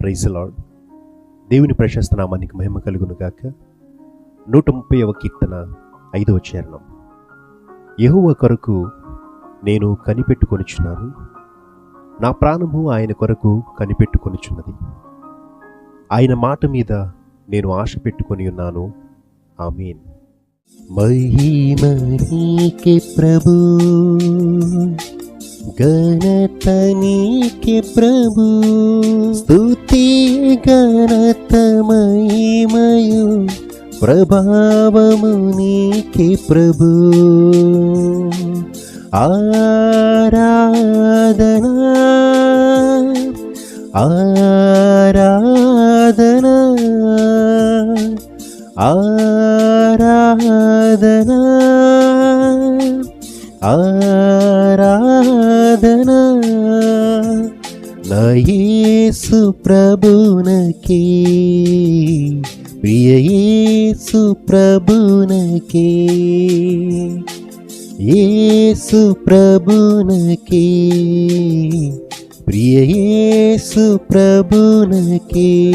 Praise lord దేవుని ప్రశస్త నామానికి మహిమ కలుగును గాక నూట ముప్పైవ కీర్తన ఐదవ చరణం. యహువ కొరకు నేను కనిపెట్టుకొనిచున్నాను. నా ప్రాణము ఆయన కొరకు కనిపెట్టుకొనిచున్నది. ఆయన మాట మీద నేను ఆశ పెట్టుకొని ఉన్నాను. ఆమీన్. మహిమ నీకే ప్రభు. ఘనత నీకే ప్రభు స్తుతి ఘనత మహిమయు ప్రభావము నీకే ప్రభు ఆరాధనా ఆరాధనా ఆరాధనా ఆరాధనా నా ప్రభునకే. ప్రియ యేసు ప్రభునకే. యేసు ప్రభునకే. ప్రియ యేసు ప్రభునకే.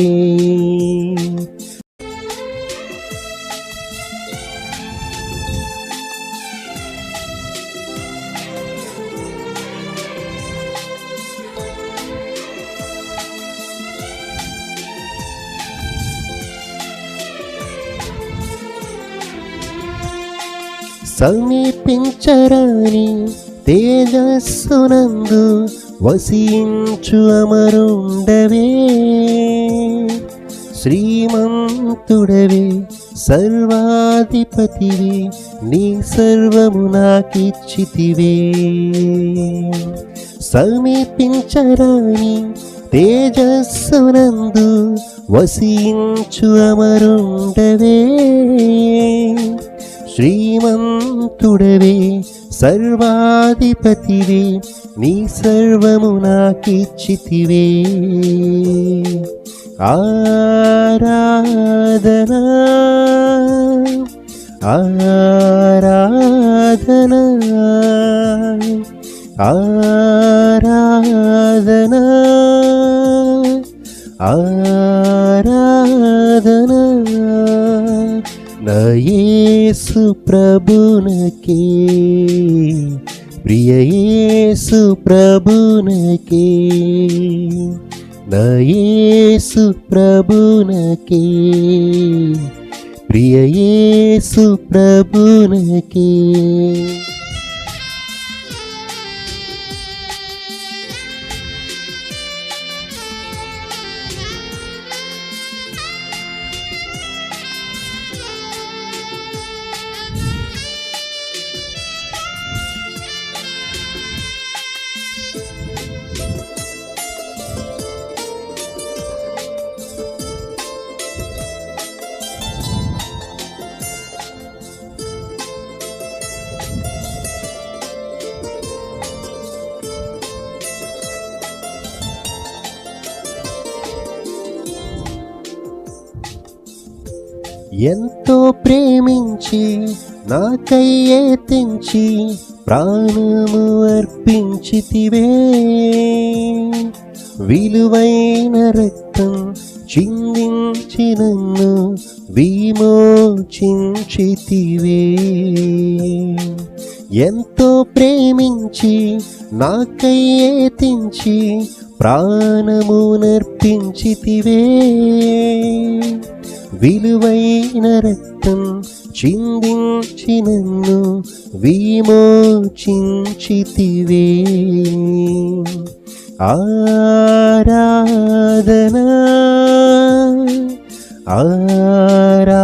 సమీపించరాని తేజస్సునందు వసించు అమరుండవే. శ్రీమంతుడవే సర్వాధిపతివే నీ సర్వము నాకిచ్చితివే. సమీపించరాని తేజస్సునందు వసించు అమరుండవే. శ్రీమంతుడవే సర్వాధిపతివే నీ సర్వము నాకిచ్చితివే ఆరాధనా ఆరాధనా ఆరాధనా ఆరాధనా నా ప్రభునకే. ప్రియయేసు ప్రభునకే. నయేసు ప్రభునకే. ప్రియయేసు ప్రభునకే. ఎంతో ప్రేమించి నాకయ్యే తెంచి ప్రాణము అర్పించితివే. విలువైన రక్తం చిందించి నన్ను విమోచించితివే. ఎంతో ప్రేమించి నాకయ్యే తెంచి ప్రాణము నర్పించితివే విలువైన రక్తం చిందించి నన్ను విమోచించితివే ఆరాధనా ఆరాధనా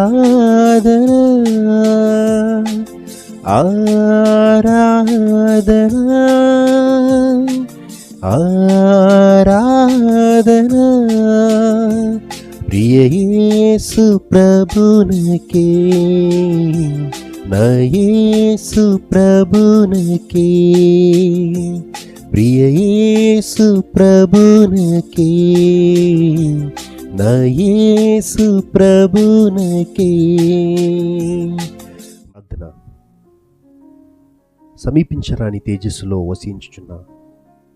ఆరాధనా ప్రియసు ప్రభునకే. నయేసు ప్రభునకే. ప్రియసు ప్రభునకే. నయేసు ప్రభునకే. ప్రార్థన. సమీపించరాని తేజస్సులో వసించుచున్న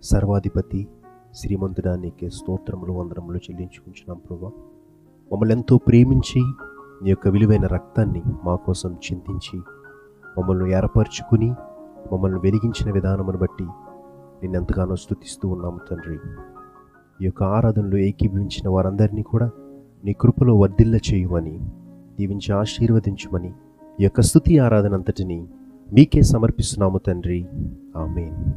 సర్వాధిపతి శ్రీమంతుడానికి స్తోత్రములు వందరములు చెల్లించుకుంటున్నాం ప్రభా. మమ్మల్ని ఎంతో ప్రేమించి నీ యొక్క విలువైన రక్తాన్ని మా కోసం చింతించి మమ్మల్ని ఏర్పరచుకుని మమ్మల్ని వెలిగించిన విధానమును బట్టి నిన్నెంతగానో స్థుతిస్తూ ఉన్నాము తండ్రి. ఈ యొక్క ఆరాధనలో ఏకీభవించిన వారందరినీ కూడా నీ కృపలో వర్ధిల్ల చేయమని దీవించి ఆశీర్వదించమని ఈ యొక్క స్థుతి ఆరాధన అంతటిని మీకే సమర్పిస్తున్నాము తండ్రి. ఆమెన్.